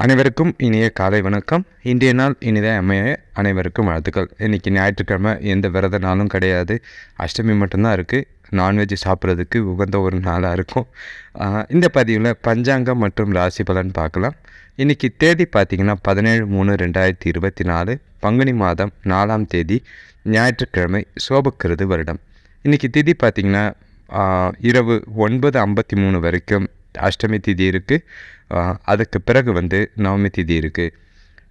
அனைவருக்கும் இனிய காலை வணக்கம். இன்றைய நாள் இனிதே அமைய அனைவருக்கும் வாழ்த்துக்கள். இன்றைக்கி ஞாயிற்றுக்கிழமை எந்த விரத நாளும் கிடையாது. அஷ்டமி மட்டும்தான் இருக்குது நான்வெஜ் சாப்பிட்றதுக்கு உகந்த ஒரு நாளாக இருக்கும். இந்த பதிவில் பஞ்சாங்கம் மற்றும் ராசி பலன் பார்க்கலாம். இன்றைக்கி தேதி பார்த்திங்கன்னா பதினேழு மூணு ரெண்டாயிரத்தி இருபத்தி நாலு. பங்குனி மாதம் நாலாம் தேதி ஞாயிற்றுக்கிழமை சோபக்கிறது வருடம். இன்றைக்கி திதி பார்த்திங்கன்னா இரவு ஒன்பது ஐம்பத்தி மூணு வரைக்கும் அஷ்டமி திதி இருக்குது அதுக்கு பிறகு வந்து நவமி திதி இருக்குது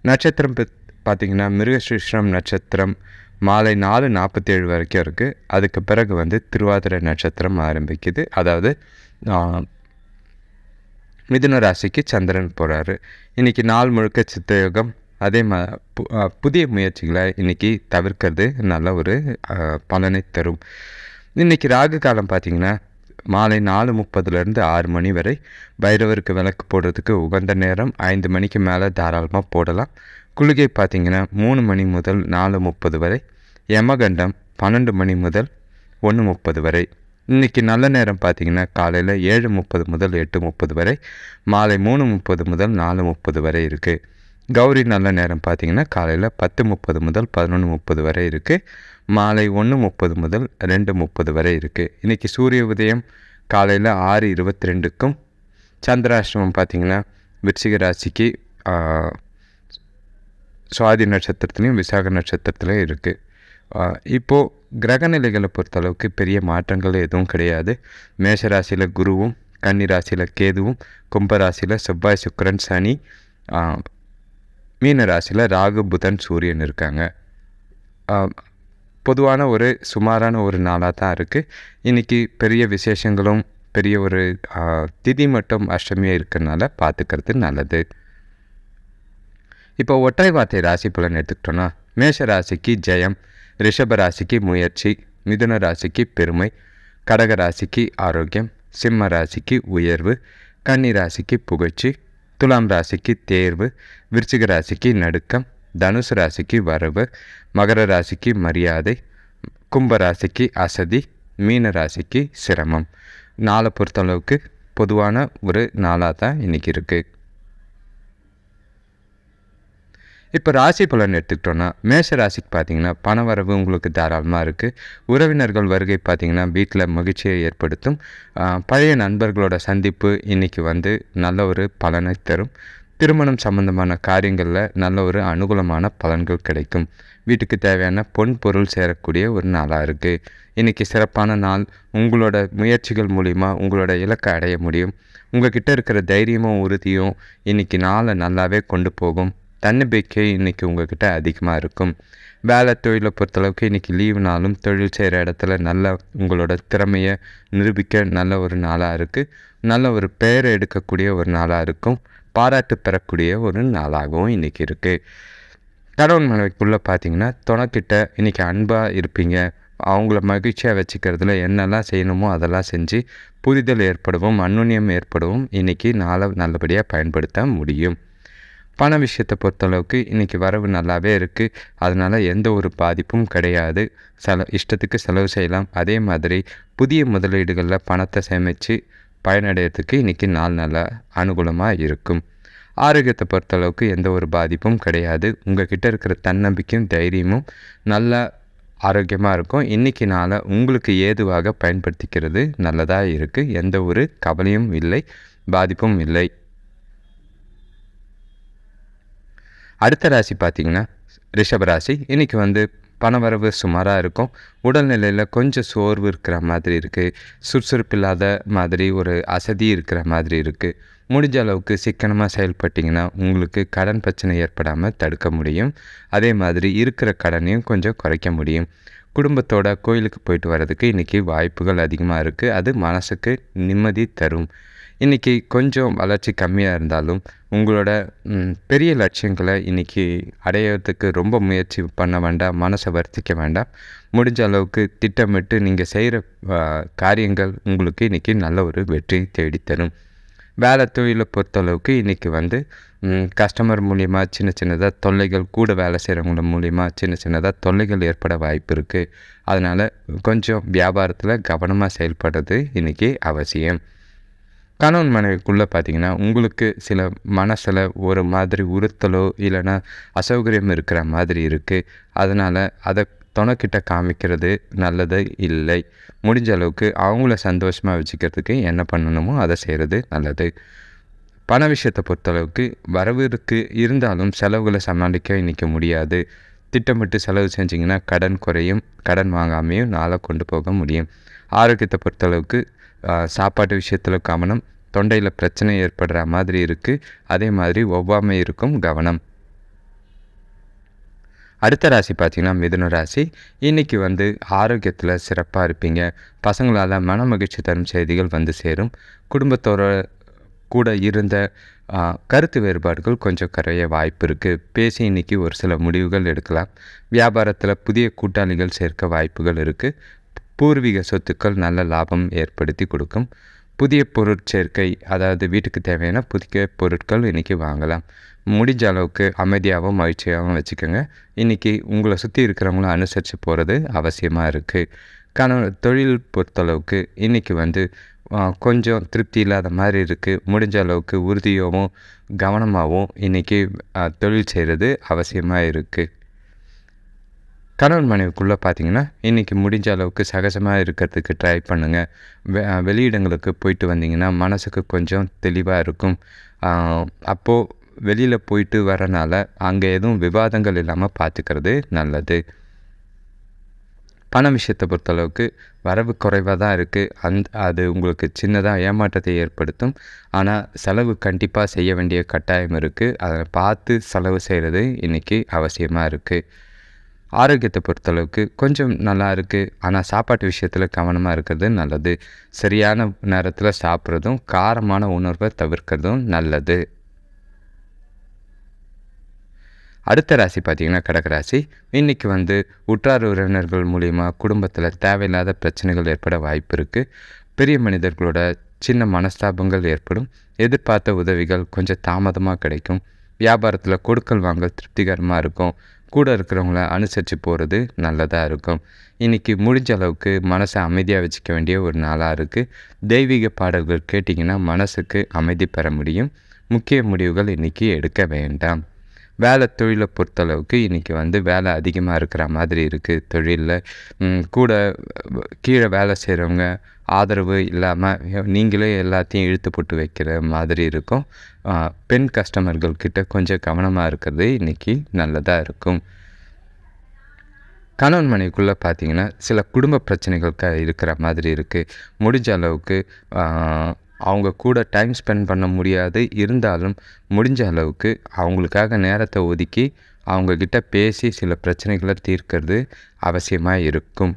நட்சத்திரம் பத்- பார்த்திங்கன்னா மிருகசிருஷ்ணம் நட்சத்திரம் மாலை நாலு நாற்பத்தேழு வரைக்கும் இருக்குது அதுக்கு பிறகு வந்து திருவாதிரை நட்சத்திரம் ஆரம்பிக்குது. அதாவது மிதுன ராசிக்கு சந்திரன் போகிறாரு இன்றைக்கி நாள் முழுக்க சித்தயோகம். அதே மா பு- புதிய முயற்சிகளை இன்றைக்கி தவிர்க்கிறது நல்ல ஒரு பலனை தரும். இன்றைக்கி ராகு காலம் பார்த்திங்கன்னா மாலை நாலு முப்பதுலேருந்து ஆறு மணி வரை பைரவருக்கு விளக்கு போடுறதுக்கு உகந்த நேரம் ஐந்து மணிக்கு மேலே தாராளமாக போடலாம். குளிகை பார்த்திங்கன்னா மூணு மணி முதல் நாலு முப்பது வரை யமகண்டம் பன்னெண்டு மணி முதல் ஒன்று முப்பது வரை. இன்றைக்கி நல்ல நேரம் பார்த்திங்கன்னா காலையில் ஏழு முப்பது முதல் எட்டு முப்பது வரை மாலை மூணு முப்பது முதல் நாலு முப்பது வரை இருக்குது கௌரி நல்ல நேரம் பார்த்திங்கன்னா காலையில் பத்து முப்பது முதல் பதினொன்று முப்பது வரை இருக்குது மாலை ஒன்று முப்பது முதல் ரெண்டு முப்பது வரை இருக்குது இன்றைக்கி சூரிய உதயம் காலையில் ஆறு இருபத்தி ரெண்டுக்கும் சந்திராஷ்டமம் பார்த்திங்கன்னா விருச்சிக ராசிக்கு சுவாதி நட்சத்திரத்துலேயும் விசாக நட்சத்திரத்துலையும் இருக்குது இப்போது கிரகநிலைகளை பொறுத்தளவுக்கு பெரிய மாற்றங்கள் எதுவும் கிடையாது. மேஷ ராசியில் குருவும் கன்னி ராசியில் கேதுவும் கும்பராசியில் செவ்வாய் சுக்கிரன் சனி மீன ராசியில் ராகு புதன் சூரியன் இருக்காங்க. பொதுவான ஒரு சுமாரான ஒரு நாளாக தான் இருக்குது இன்றைக்கி பெரிய விசேஷங்களும் பெரிய ஒரு திதி மட்டும் அஷ்டமியாக இருக்கிறனால பார்த்துக்கிறது நல்லது. இப்போ ஒற்றை வார்த்தை ராசி பலன் எடுத்துக்கிட்டோன்னா மேஷ ராசிக்கு ஜெயம் ரிஷப ராசிக்கு முயற்சி மிதுன ராசிக்கு பெருமை கடக ராசிக்கு ஆரோக்கியம் சிம்ம ராசிக்கு உயர்வு கன்னி ராசிக்கு புகழ்ச்சி துலாம் ராசிக்கு தேர்வு விருச்சிக ராசிக்கு நடுக்கம் தனுசு ராசிக்கு வரவு மகர ராசிக்கு மரியாதை கும்ப ராசிக்கு அசதி மீன ராசிக்கு சிரமம். நாளை பொறுத்தளவுக்கு பொதுவான ஒரு நாளாக தான் இன்றைக்கி இருக்குது இப்போ ராசி பலன் எடுத்துக்கிட்டோன்னா மேஷ ராசிக்கு பார்த்தீங்கன்னா பணவரவு உங்களுக்கு தாராளமாக இருக்குது உறவினர்கள் வருகை பார்த்தீங்கன்னா வீட்டில் மகிழ்ச்சியை ஏற்படுத்தும். பழைய நண்பர்களோட சந்திப்பு இன்றைக்கி வந்து நல்ல ஒரு பலனை தரும். திருமணம் சம்பந்தமான காரியங்களில் நல்ல ஒரு அனுகூலமான பலன்கள் கிடைக்கும். வீட்டுக்கு தேவையான பொன் பொருள் சேரக்கூடிய ஒரு நாளாக இருக்குது இன்றைக்கி சிறப்பான நாள். உங்களோட முயற்சிகள் மூலிமா உங்களோட இலக்கை அடைய முடியும். உங்ககிட்ட இருக்கிற தைரியமும் உறுதியும் இன்றைக்கி நாளை நல்லாவே கொண்டு போகும். தன்னம்பிக்கை இன்றைக்கி உங்கள்கிட்ட அதிகமாக இருக்கும். வேலை தொழிலை பொறுத்தளவுக்கு இன்றைக்கி லீவுனாலும் தொழில் செய்கிற இடத்துல நல்ல உங்களோட திறமையை நிரூபிக்க நல்ல ஒரு நாளாக இருக்குது நல்ல ஒரு பெயரை எடுக்கக்கூடிய ஒரு நாளாக இருக்கும். பாராட்டு பெறக்கூடிய ஒரு நாளாகவும் இன்றைக்கி இருக்குது கணவன் மனைவிக்குள்ளே பார்த்தீங்கன்னா துணக்கிட்ட இன்றைக்கி அன்பாக இருப்பீங்க. அவங்கள மகிழ்ச்சியாக வச்சுக்கிறதுல என்னெல்லாம் செய்யணுமோ அதெல்லாம் செஞ்சு புரிதல் ஏற்படவும் அந்நுண்ணியம் ஏற்படவும் இன்றைக்கி நாளை நல்லபடியாக பயன்படுத்த முடியும். பண விஷயத்தை பொறுத்தளவுக்கு இன்றைக்கி வரவு நல்லாவே இருக்குது அதனால் எந்த ஒரு பாதிப்பும் கிடையாது. செல இஷ்டத்துக்கு செலவு செய்யலாம். அதே மாதிரி புதிய முதலீடுகளில் பணத்தை சேமித்து பயனடைகிறதுக்கு இன்றைக்கி நாள் நல்லா அனுகூலமாக இருக்கும். ஆரோக்கியத்தை பொறுத்தளவுக்கு எந்த ஒரு பாதிப்பும் கிடையாது. உங்கள் கிட்டே இருக்கிற தன்னம்பிக்கையும் தைரியமும் நல்ல ஆரோக்கியமாக இருக்கும். இன்றைக்கி நாளை உங்களுக்கு ஏதுவாக பயன்படுத்திக்கிறது நல்லதாக இருக்குது எந்த ஒரு கவலையும் இல்லை பாதிப்பும் இல்லை. அடுத்த ராசி பார்த்தீங்கன்னா ரிஷபராசி இன்றைக்கி வந்து பணவரவு சுமாராக இருக்கும். உடல்நிலையில் கொஞ்சம் சோர்வு இருக்கிற மாதிரி இருக்குது சுறுசுறுப்பு இல்லாத மாதிரி ஒரு அசதி இருக்கிற மாதிரி இருக்குது முடிஞ்ச அளவுக்கு சிக்கனமாக செயல்பட்டிங்கன்னா உங்களுக்கு கடன் பிரச்சனை ஏற்படாமல் தடுக்க முடியும். அதே மாதிரி இருக்கிற கடனையும் கொஞ்சம் குறைக்க முடியும். குடும்பத்தோட கோயிலுக்கு போயிட்டு வர்றதுக்கு இன்றைக்கி வாய்ப்புகள் அதிகமாக இருக்குது அது மனசுக்கு நிம்மதி தரும். இன்றைக்கி கொஞ்சம் வளர்ச்சி கம்மியாக இருந்தாலும் உங்களோட பெரிய லட்சியங்களை இன்றைக்கி அடையிறதுக்கு ரொம்ப முயற்சி பண்ண வேண்டாம் மனசை வருத்திக்க வேண்டாம். முடிஞ்ச அளவுக்கு திட்டமிட்டு நீங்கள் செய்கிற காரியங்கள் உங்களுக்கு இன்றைக்கி நல்ல ஒரு வெற்றி தேடித்தரும். வேலை தொழிலை பொறுத்தளவுக்கு இன்றைக்கி வந்து கஸ்டமர் மூலிமா சின்ன சின்னதாக தொல்லைகள் கூட வேலை செய்கிறவங்கள மூலிமா சின்ன சின்னதாக தொல்லைகள் ஏற்பட வாய்ப்பு இருக்குது அதனால் கொஞ்சம் வியாபாரத்தில் கவனமாக செயல்படுறது இன்றைக்கி அவசியம். கணவன் மனைவிக்குள்ளே பார்த்தீங்கன்னா உங்களுக்கு சில மனசில் ஒரு மாதிரி உறுத்தலோ இல்லைன்னா அசௌகரியம் இருக்கிற மாதிரி இருக்குது அதனால் அதை துணைக்கிட்ட காமிக்கிறது நல்லது இல்லை. முடிஞ்ச அளவுக்கு அவங்கள சந்தோஷமாக வச்சுக்கிறதுக்கு என்ன பண்ணணுமோ அதை செய்கிறது நல்லது. பண விஷயத்தை பொறுத்தளவுக்கு வரவு இருக்குது இருந்தாலும் செலவுகளை சமாளிக்க இன்றைக்கி முடியாது. திட்டமிட்டு செலவு செஞ்சிங்கன்னா கடன் குறையும். கடன் வாங்காமையும் நாளை கொண்டு போக முடியும். ஆரோக்கியத்தை பொறுத்தளவுக்கு சாப்பாட்டு விஷயத்தில் கவனம் தொண்டையில் பிரச்சனை ஏற்படுற மாதிரி இருக்குது அதே மாதிரி ஒவ்வாமை இருக்கும் கவனம். அடுத்த ராசி பார்த்திங்கன்னா மிதுன ராசி. இன்றைக்கி வந்து ஆரோக்கியத்தில் சிறப்பாக இருப்பீங்க. பசங்களால் மன மகிழ்ச்சி தரும் செய்திகள் வந்து சேரும். குடும்பத்தோட கூட இருந்த கருத்து வேறுபாடுகள் கொஞ்சம் கரைய வாய்ப்பு இருக்குது பேசி இன்றைக்கி ஒரு சில முடிவுகள் எடுக்கலாம். வியாபாரத்தில் புதிய கூட்டாளிகள் சேர்க்க வாய்ப்புகள் இருக்குது பூர்வீக சொத்துக்கள் நல்ல லாபம் ஏற்படுத்தி கொடுக்கும். புதிய பொருட்சேர்க்கை அதாவது வீட்டுக்கு தேவையான புதிய பொருட்கள் இன்றைக்கி வாங்கலாம். முடிஞ்ச அளவுக்கு அமைதியாகவும் மகிழ்ச்சியாகவும் வச்சுக்கோங்க. இன்றைக்கி உங்களை சுற்றி இருக்கிறவங்கள அனுசரித்து போகிறது அவசியமாக இருக்குது கணவன் தொழில் பொறுத்தளவுக்கு இன்றைக்கி வந்து கொஞ்சம் திருப்தி இல்லாத மாதிரி இருக்குது முடிஞ்ச அளவுக்கு உறுதியாகவும் கவனமாகவும் இன்றைக்கி தொழில் செய்கிறது அவசியமாக இருக்குது கணவன் மனைவிக்குள்ளே பார்த்தீங்கன்னா இன்றைக்கி முடிஞ்ச அளவுக்கு சகஜமாக இருக்கிறதுக்கு ட்ரை பண்ணுங்கள் வெ வெளியிடங்களுக்கு போயிட்டு வந்தீங்கன்னா மனசுக்கு கொஞ்சம் தெளிவாக இருக்கும். அப்போது வெளியில் போயிட்டு வரனால அங்கே எதுவும் விவாதங்கள் இல்லாமல் பார்த்துக்கிறது நல்லது. பண விஷயத்தை பொறுத்தளவுக்கு வரவு குறைவாக தான் இருக்குது அந் அது உங்களுக்கு சின்னதாக ஏமாற்றத்தை ஏற்படுத்தும். ஆனால் செலவு கண்டிப்பாக செய்ய வேண்டிய கட்டாயம் இருக்குது அதை பார்த்து செலவு செய்கிறது இன்றைக்கி அவசியமாக இருக்குது ஆரோக்கியத்தை பொறுத்தளவுக்கு கொஞ்சம் நல்லா இருக்குது ஆனால் சாப்பாட்டு விஷயத்தில் கவனமாக இருக்கிறது நல்லது. சரியான நேரத்தில் சாப்பிட்றதும் காரமான உணர்வை தவிர்க்கிறதும் நல்லது. அடுத்த ராசி பார்த்திங்கன்னா கடகராசி இன்றைக்கி வந்து உற்றார் உறவினர்கள் மூலிமா குடும்பத்தில் தேவையில்லாத பிரச்சனைகள் ஏற்பட வாய்ப்பு இருக்குது பெரிய மனிதர்களோட சின்ன மனஸ்தாபங்கள் ஏற்படும். எதிர்பார்த்த உதவிகள் கொஞ்சம் தாமதமாக கிடைக்கும். வியாபாரத்தில் கொடுக்கல் வாங்கல் திருப்திகரமாக இருக்கும். கூட இருக்கிறவங்கள அனுசரித்து போகிறது நல்லதாக இருக்கும். இன்றைக்கி முடிஞ்ச அளவுக்கு மனசை அமைதியாக வச்சுக்க வேண்டிய ஒரு நாளாக இருக்குது தெய்வீக பாடல்கள் கேட்டிங்கன்னா மனசுக்கு அமைதி பெற முடியும். முக்கிய முடிவுகள் இன்றைக்கி எடுக்க வேண்டாம். வேலை தொழிலை பொறுத்தளவுக்கு இன்றைக்கி வந்து வேலை அதிகமாக இருக்கிற மாதிரி இருக்குது தொழிலில் கூட கீழே வேலை செய்கிறவங்க ஆதரவு இல்லாமல் நீங்களே எல்லாத்தையும் இழுத்து போட்டு வைக்கிற மாதிரி இருக்கும். பெண் கஸ்டமர்கள்கிட்ட கொஞ்சம் கவனமாக இருக்கிறது இன்றைக்கி நல்லதாக இருக்கும். கணவன் மனைவிக்குள்ளே பார்த்தீங்கன்னா சில குடும்ப பிரச்சனைகள் க இருக்கிற மாதிரி இருக்குது முடிஞ்ச அளவுக்கு அவங்க கூட டைம் ஸ்பெண்ட் பண்ண முடியாது. இருந்தாலும் முடிஞ்ச அளவுக்கு அவங்களுக்காக நேரத்தை ஒதுக்கி அவங்கக்கிட்ட பேசி சில பிரச்சனைகளை தீர்க்கிறது அவசியமாக இருக்கும்.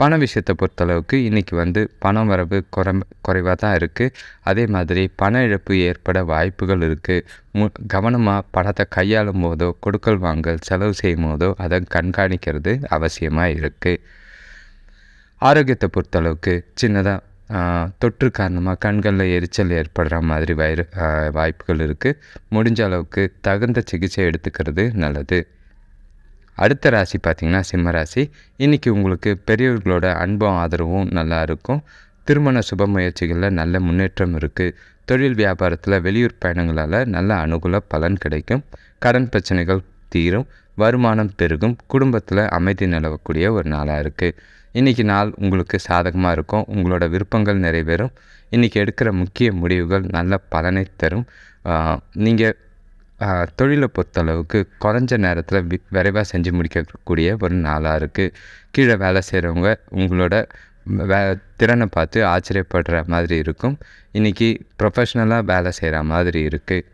பண விஷயத்தை பொறுத்தளவுக்கு இன்றைக்கி வந்து பணம் வரவு குறை குறைவாக தான் இருக்குது அதே மாதிரி பண இழப்பு ஏற்பட வாய்ப்புகள் இருக்குது மு கவனமாக பணத்தை கையாளும் போதோ கொடுக்கல் வாங்கல் செலவு செய்யும் போதோ அதை கண்காணிக்கிறது அவசியமாக இருக்குது ஆரோக்கியத்தை பொறுத்தளவுக்கு சின்னதாக தொற்று காரணமாக கண்களில் எரிச்சல் ஏற்படுற மாதிரி வயிறு வாய்ப்புகள் இருக்குது முடிஞ்ச அளவுக்கு தகுந்த சிகிச்சை எடுத்துக்கிறது நல்லது. அடுத்த ராசி பார்த்திங்கன்னா சிம்ம ராசி. இன்றைக்கி உங்களுக்கு பெரியவர்களோட அன்பும் ஆதரவும் நல்லா இருக்கும். திருமண சுப முயற்சிகளில் நல்ல முன்னேற்றம் இருக்குது தொழில் வியாபாரத்தில் வெளியூர் பயணங்களால் நல்ல அனுகூல பலன் கிடைக்கும். கடன் பிரச்சனைகள் தீரும். வருமானம் பெருகும். குடும்பத்தில் அமைதி நிலவக்கூடிய ஒரு நாளாக இருக்குது இன்றைக்கி நாள் உங்களுக்கு சாதகமாக இருக்கும். உங்களோட விருப்பங்கள் நிறைவேறும். இன்றைக்கி எடுக்கிற முக்கிய முடிவுகள் நல்ல பலனை தரும். நீங்கள் தொழிலை பொறுத்தளவுக்கு குறைஞ்ச நேரத்தில் வி விரைவாக செஞ்சு முடிக்கக்கூடிய ஒரு நாளாக இருக்குது கீழே வேலை செய்கிறவங்க உங்களோட வே திறனை பார்த்து ஆச்சரியப்படுற மாதிரி இருக்கும். இன்றைக்கி ப்ரொஃபஷ்னலாக வேலை செய்கிற மாதிரி இருக்குது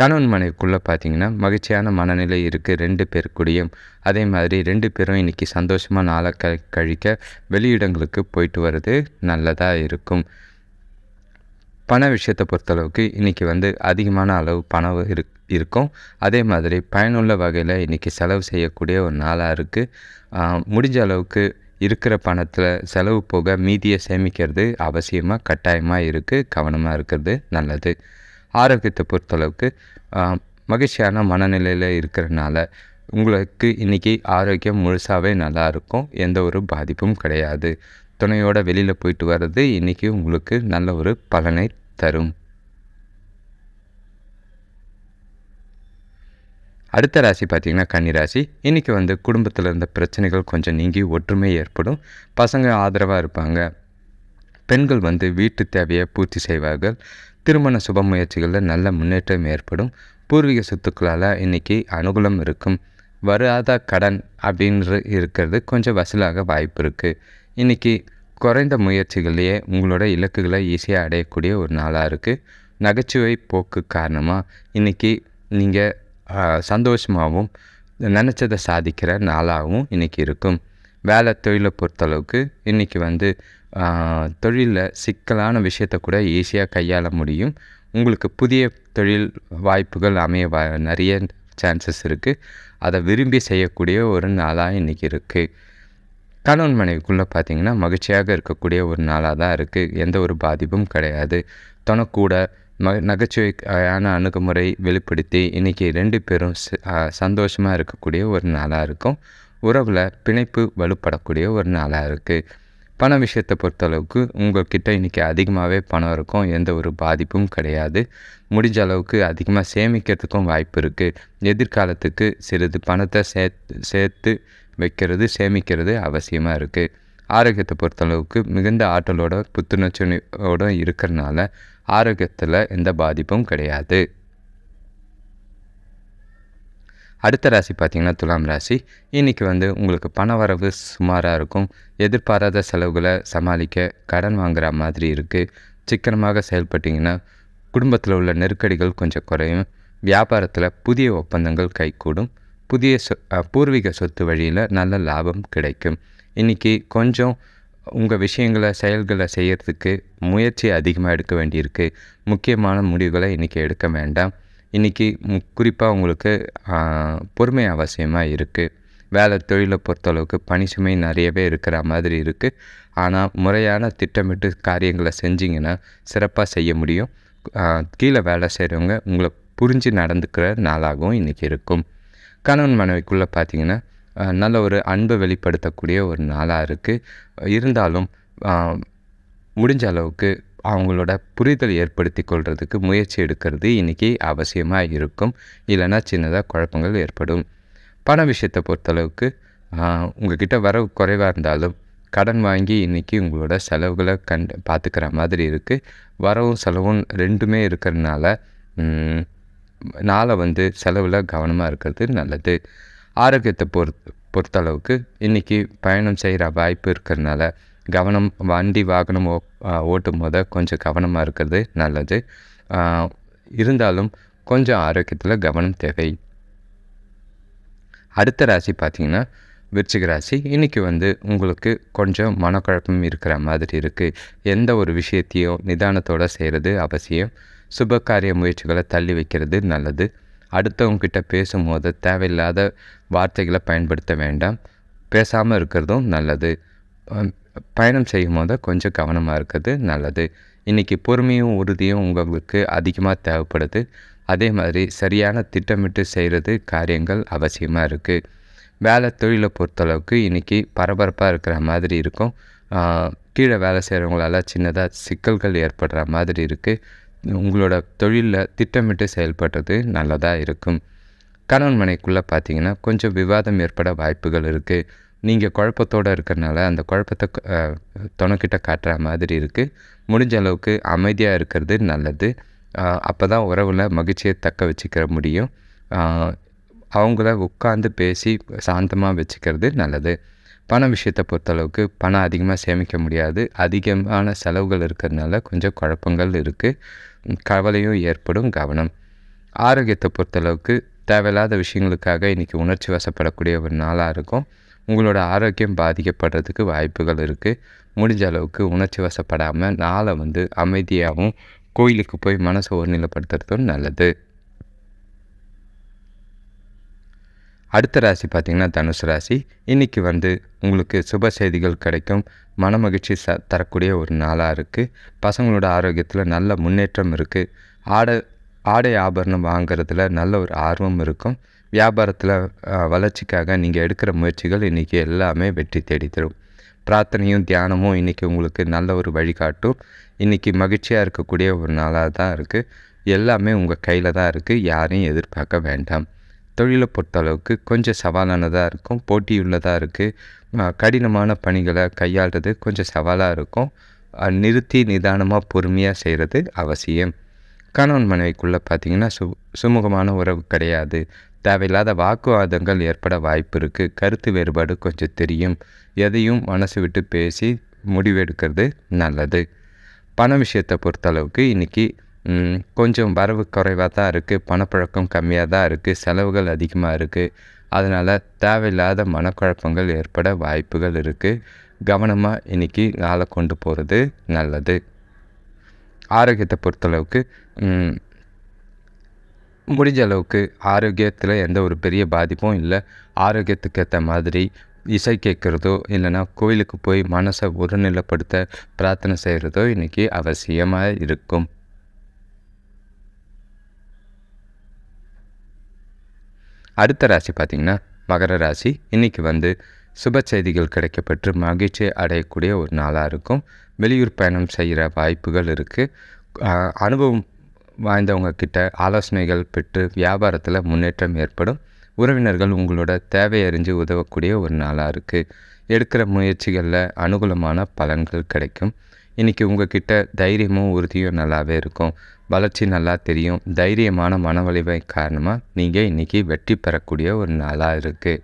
கணவன் மனைவிக்குள்ளே பார்த்தீங்கன்னா மகிழ்ச்சியான மனநிலை இருக்குது ரெண்டு பேருக்குடியும் அதே மாதிரி ரெண்டு பேரும் இன்றைக்கி சந்தோஷமாக நாளை க கழிக்க வெளியிடங்களுக்கு போயிட்டு வர்றது நல்லதாக இருக்கும். பண விஷயத்தை பொறுத்தளவுக்கு இன்றைக்கி வந்து அதிகமான அளவு பணம் இரு இருக்கும். அதே மாதிரி பயனுள்ள வகையில் இன்றைக்கி செலவு செய்யக்கூடிய ஒரு நாளாக இருக்குது முடிஞ்ச அளவுக்கு இருக்கிற பணத்தில் செலவு போக மீதியை சேமிக்கிறது அவசியமாக கட்டாயமாக இருக்குது கவனமாக இருக்கிறது நல்லது. ஆரோக்கியத்தை பொறுத்தளவுக்கு மகிழ்ச்சியான மனநிலையில் இருக்கிறனால உங்களுக்கு இன்றைக்கி ஆரோக்கியம் முழுசாகவே நல்லாயிருக்கும் எந்த ஒரு பாதிப்பும் கிடையாது. துணையோட வெளியில் போயிட்டு வர்றது இன்றைக்கி உங்களுக்கு நல்ல ஒரு பலனை தரும். அடுத்த ராசி பார்த்திங்கன்னா கன்னிராசி இன்றைக்கி வந்து குடும்பத்தில் இருந்த பிரச்சனைகள் கொஞ்சம் நீங்கி ஒற்றுமை ஏற்படும். பசங்க ஆதரவாக இருப்பாங்க. பெண்கள் வந்து வீட்டு தேவையை பூர்த்தி செய்வார்கள். திருமண சுப முயற்சிகளில் நல்ல முன்னேற்றம் ஏற்படும். பூர்வீக சொத்துக்களால் இன்றைக்கி அனுகூலம் இருக்கும். வராத கடன் அப்படின்ற இருக்கிறது கொஞ்சம் வசூலாக வாய்ப்பு இருக்குது இன்றைக்கி குறைந்த முயற்சிகள்லேயே உங்களோட இலக்குகளை ஈஸியாக அடையக்கூடிய ஒரு நாளாக இருக்குது நகைச்சுவை போக்கு காரணமாக இன்றைக்கி நீங்கள் சந்தோஷமாகவும் நினச்சதை சாதிக்கிற நாளாகவும் இன்றைக்கி இருக்கும். வேலை தொழிலை பொறுத்தளவுக்கு இன்றைக்கி வந்து தொழிலில் சிக்கலான விஷயத்தை கூட ஈஸியாக கையாள முடியும். உங்களுக்கு புதிய தொழில் வாய்ப்புகள் அமைய வ நிறைய சான்சஸ் இருக்குது அதை விரும்பி செய்யக்கூடிய ஒரு நாளாக இன்றைக்கி இருக்குது கணவன் மனைவிக்குள்ளே பார்த்திங்கன்னா மகிழ்ச்சியாக இருக்கக்கூடிய ஒரு நாளாக தான் இருக்குது எந்த ஒரு பாதிப்பும் கிடையாது. தனக்கூட ம நகைச்சுவையான அணுகுமுறை வெளிப்படுத்தி இன்றைக்கி ரெண்டு பேரும் சந்தோஷமாக இருக்கக்கூடிய ஒரு நாளாக இருக்கும். உறவில் பிணைப்பு வலுப்படக்கூடிய ஒரு நாளாக இருக்குது பண விஷயத்தை பொறுத்தளவுக்கு உங்கள்கிட்ட இன்றைக்கி அதிகமாகவே பணம் இருக்கும் எந்த ஒரு பாதிப்பும் கிடையாது. முடிஞ்ச அளவுக்கு அதிகமாக சேமிக்கிறதுக்கும் வாய்ப்பு இருக்குது எதிர்காலத்துக்கு சிறிது பணத்தை சேர்த்து சேர்த்து வைக்கிறது சேமிக்கிறது அவசியமாக இருக்குது ஆரோக்கியத்தை பொறுத்தளவுக்கு மிகுந்த ஆற்றலோட புத்துணர்ச்சியோட இருக்கிறனால ஆரோக்கியத்தில் எந்த பாதிப்பும் கிடையாது. அடுத்த ராசி பார்த்திங்கன்னா துலாம் ராசி. இன்றைக்கி வந்து உங்களுக்கு பண வரவு சுமாராக இருக்கும். எதிர்பாராத செலவுகளை சமாளிக்க கடன் வாங்குகிற மாதிரி இருக்குது சிக்கனமாக செயல்பட்டிங்கன்னா குடும்பத்தில் உள்ள நெருக்கடிகள் கொஞ்சம் குறையும். வியாபாரத்தில் புதிய ஒப்பந்தங்கள் கைகூடும். புதிய சொ பூர்வீக சொத்து வழியில் நல்ல லாபம் கிடைக்கும். இன்றைக்கி கொஞ்சம் உங்கள் விஷயங்களை செயல்களை செய்கிறதுக்கு முயற்சி அதிகமாக எடுக்க வேண்டியிருக்கு. முக்கியமான முடிவுகளை இன்றைக்கி எடுக்க வேண்டாம். இன்றைக்கி குறிப்பாக உங்களுக்கு பொறுமை அவசியமாக இருக்குது வேலை தொழிலை பொறுத்தளவுக்கு பணி சுமை நிறையவே இருக்கிற மாதிரி இருக்குது ஆனால் முறையான திட்டமிட்டு காரியங்களை செஞ்சிங்கன்னா சிறப்பாக செய்ய முடியும். கீழே வேலை செய்கிறவங்க உங்களை புரிஞ்சு நடந்துக்கிற நாளாகவும் இன்றைக்கி இருக்கும். கணவன் மனைவிக்குள்ளே பார்த்திங்கன்னா நல்ல ஒரு அன்பை வெளிப்படுத்தக்கூடிய ஒரு நாளாக இருக்குது இருந்தாலும் முடிஞ்ச அளவுக்கு அவங்களோட புரிதல் ஏற்படுத்தி கொள்கிறதுக்கு முயற்சி எடுக்கிறது இன்றைக்கி அவசியமாக இருக்கும். இல்லைன்னா சின்னதாக குழப்பங்கள் ஏற்படும். பண விஷயத்தை பொறுத்தளவுக்கு உங்கள்கிட்ட வரவு குறைவாக இருந்தாலும் கடன் வாங்கி இன்றைக்கி உங்களோட செலவுகளை கண் பார்த்துக்கிற மாதிரி இருக்குது வரவும் செலவும் ரெண்டுமே இருக்கிறதுனால நாளை வந்து செலவில் கவனமாக இருக்கிறது நல்லது. ஆரோக்கியத்தை பொறுத் பொறுத்தளவுக்கு இன்றைக்கி பயணம் செய்கிற வாய்ப்பு இருக்கிறதுனால கவனம் வண்டி வாகனம் ஓ ஓட்டும் போது கொஞ்சம் கவனமாக இருக்கிறது நல்லது. இருந்தாலும் கொஞ்சம் ஆரோக்கியத்தில் கவனம் தேவை. அடுத்த ராசி பார்த்திங்கன்னா விருச்சிக ராசி. இன்றைக்கி வந்து உங்களுக்கு கொஞ்சம் மனக்குழப்பம் இருக்கிற மாதிரி இருக்குது எந்த ஒரு விஷயத்தையும் நிதானத்தோடு செய்கிறது அவசியம். சுபகாரிய முயற்சிகளை தள்ளி வைக்கிறது நல்லது. அடுத்தவங்கக்கிட்ட பேசும்போது தேவையில்லாத வார்த்தைகளை பயன்படுத்த வேண்டாம். பேசாமல் இருக்கிறதும் நல்லது. பயணம் செய்யும் போது கொஞ்சம் கவனமாக இருக்கிறது நல்லது. இன்றைக்கி பொறுமையும் உறுதியும் உங்களுக்கு அதிகமாக தேவைப்படுது. அதே மாதிரி சரியான திட்டமிட்டு செய்கிறது காரியங்கள் அவசியமாக இருக்குது வேலை தொழிலை பொறுத்தளவுக்கு இன்றைக்கி பரபரப்பாக இருக்கிற மாதிரி இருக்கும். கீழே வேலை செய்கிறவங்களால சின்னதாக சிக்கல்கள் ஏற்படுற மாதிரி இருக்குது உங்களோட தொழிலில் திட்டமிட்டு செயல்படுறது நல்லதாக இருக்கும். கணவன் மனைக்குள்ளே பார்த்தீங்கன்னா கொஞ்சம் விவாதம் ஏற்பட வாய்ப்புகள் இருக்குது நீங்கள் குழப்பத்தோடு இருக்கிறனால அந்த குழப்பத்தை துணைக்கிட்ட காட்டுற மாதிரி இருக்குது முடிஞ்ச அளவுக்கு அமைதியாக இருக்கிறது நல்லது. அப்போ தான் உறவில் மகிழ்ச்சியை தக்க வச்சுக்கிற முடியும். அவங்கள உட்காந்து பேசி சாந்தமாக வச்சுக்கிறது நல்லது. பண விஷயத்தை பொறுத்தளவுக்கு பணம் அதிகமாக சேமிக்க முடியாது. அதிகமான செலவுகள் இருக்கிறதுனால கொஞ்சம் குழப்பங்கள் இருக்குது கவலையும் ஏற்படும் கவனம். ஆரோக்கியத்தை பொறுத்தளவுக்கு தேவையில்லாத விஷயங்களுக்காக இன்றைக்கி உணர்ச்சி வசப்படக்கூடிய ஒரு நாளாக இருக்கும். உங்களோட ஆரோக்கியம் பாதிக்கப்படுறதுக்கு வாய்ப்புகள் இருக்குது முடிஞ்ச அளவுக்கு உணர்ச்சி வசப்படாமல் நாளை வந்து அமைதியாகவும் கோயிலுக்கு போய் மனசை ஒருநிலைப்படுத்துறதும் நல்லது. அடுத்த ராசி பார்த்திங்கன்னா தனுசு ராசி. இன்றைக்கி வந்து உங்களுக்கு சுப செய்திகள் கிடைக்கும். மன மகிழ்ச்சி ச தரக்கூடிய ஒரு நாளாக இருக்குது பசங்களோட ஆரோக்கியத்தில் நல்ல முன்னேற்றம் இருக்குது ஆடை ஆடை ஆபரணம் வாங்கிறதுல நல்ல ஒரு ஆர்வம் இருக்கும். வியாபாரத்தில் வளர்ச்சிக்காக நீங்கள் எடுக்கிற முயற்சிகள் இன்றைக்கி எல்லாமே வெற்றி தேடி தரும். பிரார்த்தனையும் தியானமும் இன்றைக்கி உங்களுக்கு நல்ல ஒரு வழிகாட்டும். இன்றைக்கி மகிழ்ச்சியாக இருக்கக்கூடிய ஒரு நாளாக தான் இருக்குது எல்லாமே உங்கள் கையில் தான் இருக்குது யாரையும் எதிர்பார்க்க வேண்டாம். தொழிலை பொறுத்தளவுக்கு கொஞ்சம் சவாலானதாக இருக்கும். போட்டியுள்ளதாக இருக்குது கடினமான பணிகளை கையாளுறது கொஞ்சம் சவாலாக இருக்கும். நிறுத்தி நிதானமாக பொறுமையாக செய்கிறது அவசியம். கணவன் மனைவிக்குள்ளே பார்த்திங்கன்னா சு சுமூகமான உறவு கிடையாது. தேவையில்லாத வாக்குவாதங்கள் ஏற்பட வாய்ப்பு இருக்குது கருத்து வேறுபாடு கொஞ்சம் தெரியும். எதையும் மனசு விட்டு பேசி முடிவெடுக்கிறது நல்லது. பண விஷயத்தை பொறுத்தளவுக்கு இன்றைக்கி கொஞ்சம் வரவு குறைவாக தான் இருக்குது பணப்பழக்கம் கம்மியாக தான் இருக்குது செலவுகள் அதிகமாக இருக்குது அதனால் தேவையில்லாத மனக்குழப்பங்கள் ஏற்பட வாய்ப்புகள் இருக்குது கவனமாக இன்றைக்கி நாளை கொண்டு போகிறது நல்லது. ஆரோக்கியத்தை பொறுத்தளவுக்கு முடிஞ்ச அளவுக்கு ஆரோக்கியத்தில் எந்த ஒரு பெரிய பாதிப்பும் இல்லை. ஆரோக்கியத்துக்கு ஏற்ற மாதிரி இசை கேட்குறதோ இல்லைன்னா கோயிலுக்கு போய் மனசை ஒருநிலைப்படுத்த பிரார்த்தனை செய்கிறதோ இன்றைக்கி அவசியமாக இருக்கும். அடுத்த ராசி பார்த்திங்கன்னா மகர ராசி. இன்றைக்கி வந்து சுப செய்திகள் கிடைக்கப்பெற்று மகிழ்ச்சி அடையக்கூடிய ஒரு நாளாக இருக்கும். வெளியூர் பயணம் செய்கிற வாய்ப்புகள் இருக்குது அனுபவம் வாய்ந்தவங்க கிட்ட ஆலோசனைகள் பெற்று வியாபாரத்தில் முன்னேற்றம் ஏற்படும். உறவினர்கள் உங்களோட தேவை அறிஞ்சு உதவக்கூடிய ஒரு நாளாக இருக்குது எடுக்கிற முயற்சிகளில் அனுகூலமான பலன்கள் கிடைக்கும். இன்றைக்கி உங்ககிட்ட தைரியமும் உறுதியும் நல்லாவே இருக்கும். வளர்ச்சி நல்லா தெரியும். தைரியமான மனவழிவை காரணமாக நீங்கள் இன்றைக்கி வெற்றி பெறக்கூடிய ஒரு நாளாக இருக்குது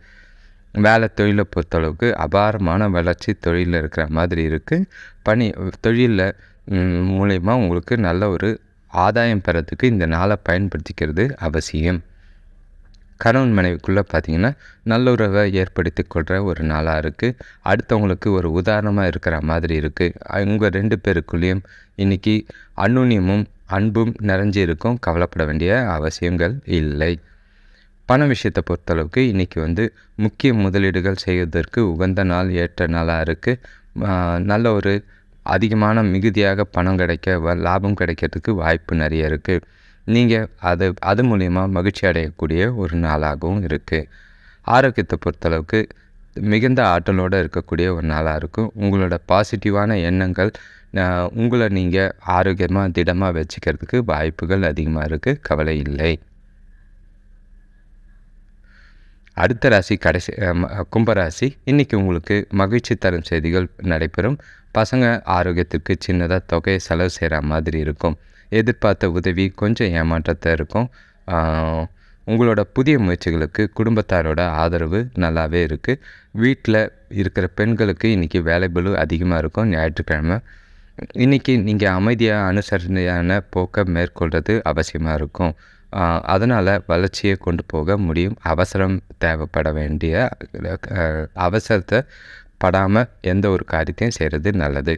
வேலை தொழிலை பொறுத்தளவுக்கு அபாரமான வளர்ச்சி தொழிலில் இருக்கிற மாதிரி இருக்குது பணி தொழிலில் மூலயமா உங்களுக்கு நல்ல ஒரு ஆதாயம் பெறத்துக்கு இந்த நாளை பயன்படுத்திக்கிறது அவசியம். கணவன் மனைவிக்குள்ளே பார்த்திங்கன்னா நல்லுறவை ஏற்படுத்தி கொள்கிற ஒரு நாளாக இருக்குது அடுத்தவங்களுக்கு ஒரு உதாரணமாக இருக்கிற மாதிரி இருக்குது உங்கள் ரெண்டு பேருக்குள்ளேயும் இன்றைக்கி அன்னுன்யமும் அன்பும் நிறைஞ்சு இருக்கும். கவலைப்பட வேண்டிய அவசியங்கள் இல்லை. பண விஷயத்தை பொறுத்தளவுக்கு இன்றைக்கி வந்து முக்கிய முதலீடுகள் செய்வதற்கு உகந்த நாள் ஏற்ற நாளாக இருக்குது நல்ல ஒரு அதிகமான மிகுதியாக பணம் கிடைக்க லாபம் கிடைக்கிறதுக்கு வாய்ப்பு நிறைய இருக்குது நீங்கள் அது அது மூலிமா மகிழ்ச்சி அடையக்கூடிய ஒரு நாளாகவும் இருக்குது ஆரோக்கியத்தை பொறுத்தளவுக்கு மிகுந்த ஆற்றலோடு இருக்கக்கூடிய ஒரு நாளாக இருக்கும். உங்களோட பாசிட்டிவான எண்ணங்கள் உங்களை நீங்கள் ஆரோக்கியமாக திடமாக வச்சுக்கிறதுக்கு வாய்ப்புகள் அதிகமாக இருக்குது கவலை இல்லை. அடுத்த ராசி கடைசி கும்பராசி இன்றைக்கி உங்களுக்கு மகிழ்ச்சி தரும் செய்திகள் நடைபெறும். பசங்க ஆரோக்கியத்திற்கு சின்னதாக தொகையை செலவு செய்கிற மாதிரி இருக்கும். எதிர்பார்த்த உதவி கொஞ்சம் ஏமாற்றத்தை இருக்கும். உங்களோட புதிய முயற்சிகளுக்கு குடும்பத்தாரோட ஆதரவு நல்லாவே இருக்குது வீட்டில் இருக்கிற பெண்களுக்கு இன்றைக்கி வேலைபளு அதிகமாக இருக்கும். ஞாயிற்றுக்கிழமை. இன்றைக்கி நீங்கள் அமைதியாக அனுசரணையான போக்கை மேற்கொள்வது அவசியமாக இருக்கும். அதனால் வளர்ச்சியை கொண்டு போக முடியும். அவசரம் தேவைப்பட வேண்டிய அவசரத்தை படாமல் எந்த ஒரு காரியத்தையும் செய்கிறது நல்லது.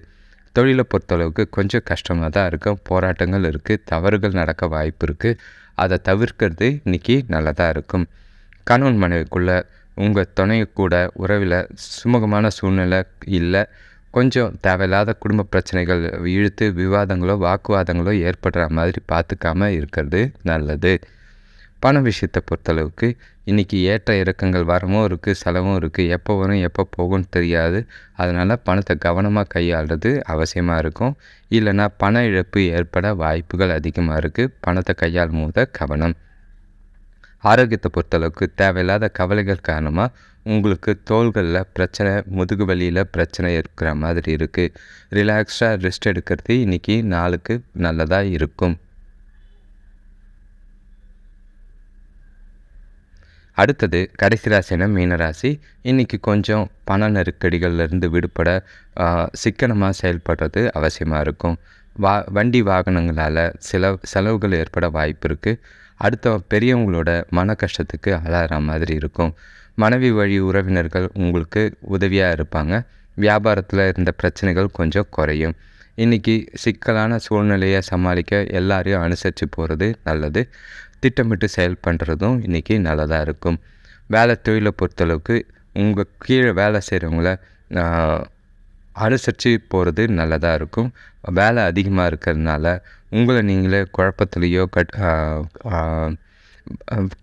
தொழிலை பொறுத்தளவுக்கு கொஞ்சம் கஷ்டமாக தான் இருக்கும் போராட்டங்கள் இருக்குது தவறுகள் நடக்க வாய்ப்பு இருக்குது அதை தவிர்க்கிறது இன்றைக்கி நல்லதாக இருக்கும். கணவன் மனைவிக்குள்ளே உங்கள் துணை கூட உறவில் சுமூகமான சூழ்நிலை இல்லை. கொஞ்சம் தேவையில்லாத குடும்ப பிரச்சனைகள் இழுத்து விவாதங்களோ வாக்குவாதங்களோ ஏற்படுற மாதிரி பார்த்துக்காம இருக்கிறது நல்லது. பண விஷயத்தை பொறுத்தளவுக்கு இன்றைக்கி ஏற்ற இறக்கங்கள் வரமும் இருக்குது செலவும் இருக்குது எப்போ வரும் எப்போ போகும்னு தெரியாது. அதனால் பணத்தை கவனமாக கையாளுறது அவசியமாக இருக்கும். இல்லைன்னா பண இழப்பு ஏற்பட வாய்ப்புகள் அதிகமாக இருக்குது பணத்தை கையாளும் போது கவனம். ஆரோக்கியத்தை பொறுத்தளவுக்கு தேவையில்லாத கவலைகள் காரணமாக உங்களுக்கு தோள்களில் பிரச்சனை முதுகு வலியில் பிரச்சனை இருக்கிற மாதிரி இருக்குது ரிலாக்ஸாக ரெஸ்ட் எடுக்கிறது இன்றைக்கி நாளுக்கு நல்லதாக இருக்கும். அடுத்தது கடைசி ராசினா மீனராசி இன்றைக்கி கொஞ்சம் பண நெருக்கடிகள்லேருந்து விடுபட சிக்கனமாக செயல்படுறது அவசியமாக இருக்கும். வா வண்டி வாகனங்களால் சில செலவுகள் ஏற்பட வாய்ப்பு இருக்குது அடுத்த பெரியவங்களோட மன கஷ்டத்துக்கு அலாற மாதிரி இருக்கும். மனைவி வழி உறவினர்கள் உங்களுக்கு உதவியாக இருப்பாங்க. வியாபாரத்தில் இருந்த பிரச்சனைகள் கொஞ்சம் குறையும். இன்றைக்கி சிக்கலான சூழ்நிலையை சமாளிக்க எல்லாரையும் அனுசரித்து போகிறது நல்லது. திட்டமிட்டு செயல் பண்ணுறதும் இன்றைக்கி நல்லதாக இருக்கும். வேலை தொழிலை பொறுத்தளவுக்கு உங்கள் கீழே வேலை செய்கிறவங்கள அனுசரித்து போகிறது நல்லதாக இருக்கும். வேலை அதிகமாக இருக்கிறதுனால உங்களை நீங்களே குழப்பத்துலேயோ கட்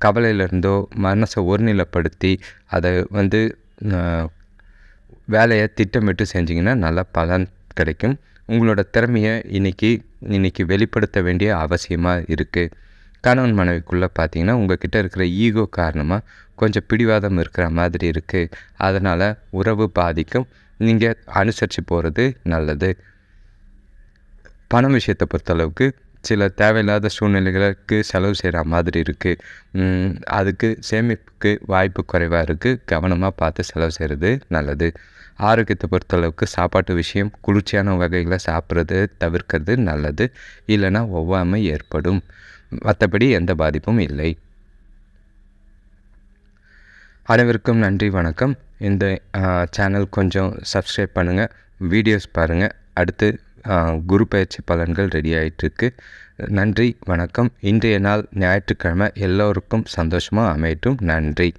கவலையிலேருந்தோ மனசை ஒருநிலைப்படுத்தி அதை வந்து வேலையை திட்டமிட்டு செஞ்சிங்கன்னா நல்ல பலன் கிடைக்கும். உங்களோட திறமையை இன்றைக்கி இன்றைக்கி வெளிப்படுத்த வேண்டிய அவசியமாக இருக்குது கணவன் மனைவிக்குள்ளே பார்த்தீங்கன்னா உங்ககிட்ட இருக்கிற ஈகோ காரணமாக கொஞ்சம் பிடிவாதம் இருக்கிற மாதிரி இருக்குது அதனால் உறவு பாதிக்கும். நீங்கள் அனுசரித்து போகிறது நல்லது. பணம் விஷயத்தை பொறுத்தளவுக்கு சில தேவையில்லாத சூழ்நிலைகளுக்கு செலவு செய்கிற மாதிரி இருக்குது அதுக்கு சேமிப்புக்கு வாய்ப்பு குறைவாக இருக்குது கவனமாக பார்த்து செலவு செய்கிறது நல்லது. ஆரோக்கியத்தை பொறுத்தளவுக்கு சாப்பாட்டு விஷயம் குளிர்ச்சியான வகைகளை சாப்பிட்றது தவிர்க்கிறது நல்லது. இல்லைன்னா ஒவ்வாமை ஏற்படும். மற்றபடி எந்த பாதிப்பும் இல்லை. அனைவருக்கும் நன்றி வணக்கம். இந்த சேனல் கொஞ்சம் சப்ஸ்கிரைப் பண்ணுங்கள் வீடியோஸ் பாருங்கள் அடுத்து குரு பயிற்சி பலன்கள் ரெடி ஆகிட்டுருக்கு நன்றி வணக்கம். இன்றைய நாள் ஞாயிற்றுக்கிழமை. எல்லோருக்கும் சந்தோஷமாக அமையட்டும். நன்றி.